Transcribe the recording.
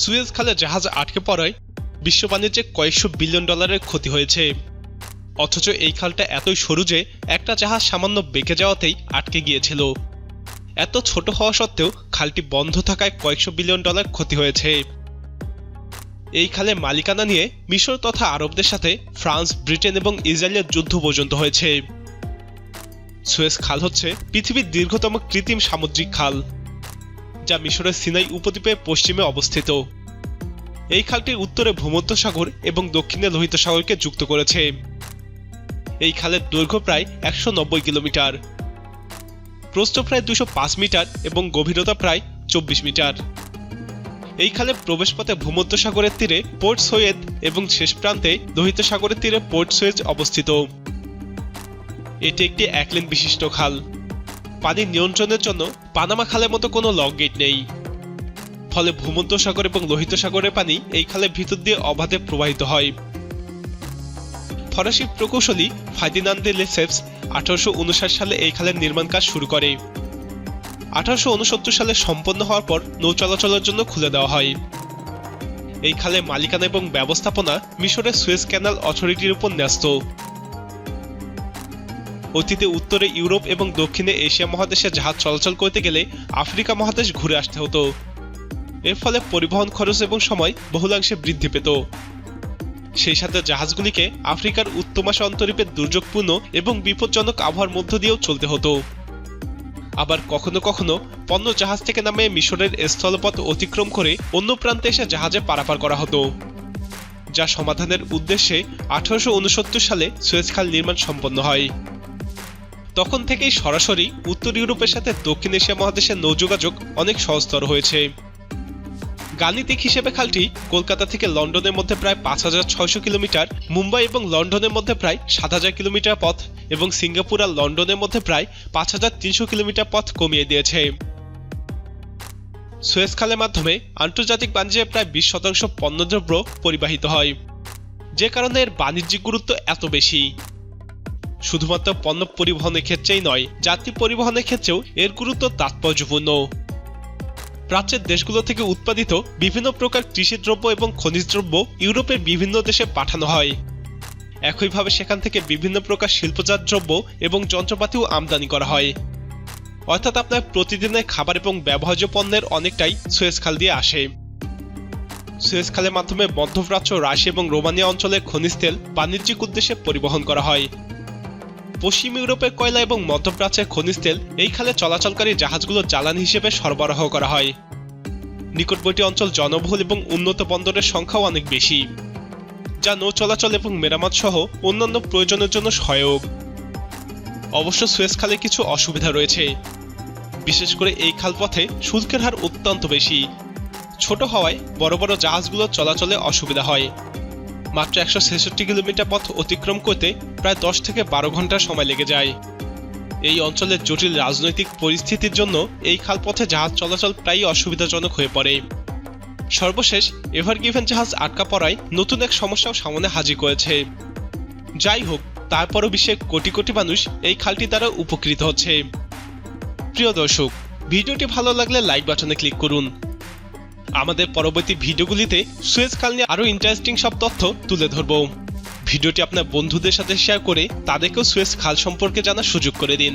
Suez খালে জাহাজ আটকে পড়ায় বিশ্ব বাণিজ্যে কয়েকশো বিলিয়ন ডলারের ক্ষতি হয়েছে। অথচ এই খালটা এতই সরু যে একটা জাহাজ সামান্য বেঁকে যাওয়াতেই আটকে গিয়েছিল। এত ছোট হওয়া সত্ত্বেও খালটি বন্ধ থাকায় কয়েকশো বিলিয়ন ডলার ক্ষতি হয়েছে। এই খালে মালিকানা নিয়ে মিশর তথা আরবদের সাথে ফ্রান্স, ব্রিটেন এবং ইসরায়েলের যুদ্ধ পর্যন্ত হয়েছে। সুয়েজ খাল হচ্ছে পৃথিবীর দীর্ঘতম কৃত্রিম সামুদ্রিক খাল। যা মিশরের সিনাই উপদ্বীপের পশ্চিমে অবস্থিত। এই খালটি উত্তরে ভূমধ্যসাগর এবং দক্ষিণে লোহিত সাগরকে যুক্ত করেছে। এই খালের দৈর্ঘ্য প্রায় একশো নব্বই কিলোমিটার। প্রস্থ প্রায় দুশো পাঁচ মিটার এবং গভীরতা প্রায় চব্বিশ মিটার। এই খালে প্রবেশপথে ভূমধ্যসাগরের তীরে পোর্ট সৈয়দ এবং শেষ প্রান্তে লোহিত সাগরের তীরে পোর্ট সৈয়দ অবস্থিত। এটি একটি একলেন বিশিষ্ট খাল। পানি নিয়ন্ত্রণের জন্য পানামা খালের মতো কোনো লক গেট নেই। ফলে ভূমধ্যসাগর এবং লোহিত সাগরের পানি এই খালের ভিতর দিয়ে অবাধে প্রবাহিত হয়। ফরাসি প্রকৌশলী ফাইদিনান্দে লেসেপস আঠারোশো উনষাট সালে এই খালের নির্মাণ কাজ শুরু করে। আঠারোশো উনসত্তর সালে সম্পন্ন হওয়ার পর নৌ চলাচলের জন্য খুলে দেওয়া হয়। এই খালে মালিকানা এবং ব্যবস্থাপনা মিশরের সুয়েজ ক্যানাল অথরিটির উপর ন্যস্ত। অতীতে উত্তরে ইউরোপ এবং দক্ষিণে এশিয়া মহাদেশে জাহাজ চলাচল করতে গেলে আফ্রিকা মহাদেশ ঘুরে আসতে হতো। এর ফলে পরিবহন খরচ এবং সময় বহুলাংশে বৃদ্ধি পেত। সেই সাথে জাহাজগুলিকে আফ্রিকার উত্তমাশা অন্তরীপের দুর্যোগপূর্ণ এবং বিপজ্জনক আবহাওয়ার মধ্য দিয়েও চলতে হতো। আবার কখনো কখনো পণ্য জাহাজ থেকে নামে মিশরের স্থলপথ অতিক্রম করে অন্য প্রান্তে এসে জাহাজে পারাপার করা হতো, যা সমাধানের উদ্দেশ্যে আঠারোশো উনসত্তর সালে সুয়েজ খাল নির্মাণ সম্পন্ন হয়। তখন থেকেই সরাসরি উত্তর ইউরোপের সাথে দক্ষিণ এশিয়া মহাদেশের নৌযোগাযোগ অনেক সহজতর হয়েছে। গাণিতিক হিসেবে খালটি কলকাতা থেকে লন্ডনের মধ্যে প্রায় পাঁচ হাজার ছয়শো কিলোমিটার, মুম্বাই এবং লন্ডনের মধ্যে প্রায় সাত হাজার কিলোমিটার পথ এবং সিঙ্গাপুর আর লন্ডনের মধ্যে প্রায় পাঁচ হাজার তিনশো কিলোমিটার পথ কমিয়ে দিয়েছে। সুয়েজ খালের মাধ্যমে আন্তর্জাতিক বাণিজ্যে প্রায় বিশ শতাংশ পণ্যদ্রব্য পরিবাহিত হয়। যে কারণে এর বাণিজ্যিক গুরুত্ব এত বেশি। শুধুমাত্র পণ্য পরিবহনের ক্ষেত্রেই নয়, যাত্রী পরিবহনের ক্ষেত্রেও এর গুরুত্ব তাৎপর্যপূর্ণ। প্রাচ্যের দেশগুলো থেকে উৎপাদিত বিভিন্ন প্রকার কৃষি দ্রব্য এবং খনিজ দ্রব্য ইউরোপের বিভিন্ন দেশে পাঠানো হয়। একইভাবে সেখান থেকে বিভিন্ন প্রকার শিল্পজাত দ্রব্য এবং যন্ত্রপাতিও আমদানি করা হয়। অর্থাৎ আপনার প্রতিদিনের খাবার এবং ব্যবহার্য পণ্যের অনেকটাই সুয়েজ খাল দিয়ে আসে। সুয়েজ খালের মাধ্যমে মধ্যপ্রাচ্য, রাশিয়া এবং রোমানিয়া অঞ্চলের খনিজ তেল বাণিজ্যিক উদ্দেশ্যে পরিবহন করা হয়। পশ্চিম ইউরোপে কয়লা এবং মধ্যপ্রাচ্যের খনিজ তেল এই খালে চলাচলকারী জাহাজগুলো জ্বালানি হিসেবে সরবরাহ করা হয়। নিকটবর্তী অঞ্চল জনবহুল এবং উন্নত বন্দরের সংখ্যাও অনেক বেশি, যা নৌ চলাচল এবং মেরামত সহ অন্যান্য প্রয়োজনের জন্য সহায়ক। অবশ্য সুয়েজ খালে কিছু অসুবিধা রয়েছে। বিশেষ করে এই খালপথে শুল্কের হার অত্যন্ত বেশি। ছোট হওয়ায় বড় বড় জাহাজগুলো চলাচলে অসুবিধা হয়। মাত্র একশো ছেষট্টি কিলোমিটার পথ অতিক্রম করতে প্রায় দশ থেকে বারো ঘণ্টা সময় লেগে যায়। এই অঞ্চলের জটিল রাজনৈতিক পরিস্থিতির জন্য এই খালপথে জাহাজ চলাচল প্রায়ই অসুবিধাজনক হয়ে পড়ে। সর্বশেষ এভার গিভেন জাহাজ আটকা পড়ায় নতুন এক সমস্যাও সামনে হাজির করেছে। যাই হোক, তারপরও বিশ্বের কোটি কোটি মানুষ এই খালটি দ্বারা উপকৃত হচ্ছে। প্রিয় দর্শক, ভিডিওটি ভালো লাগলে লাইক বাটনে ক্লিক করুন। আমাদের পরবর্তী ভিডিওগুলিতে সুয়েজ খাল নিয়ে আরও ইন্টারেস্টিং সব তথ্য তুলে ধরব। ভিডিওটি আপনার বন্ধুদের সাথে শেয়ার করে তাদেরকেও সুয়েজ খাল সম্পর্কে জানার সুযোগ করে দিন।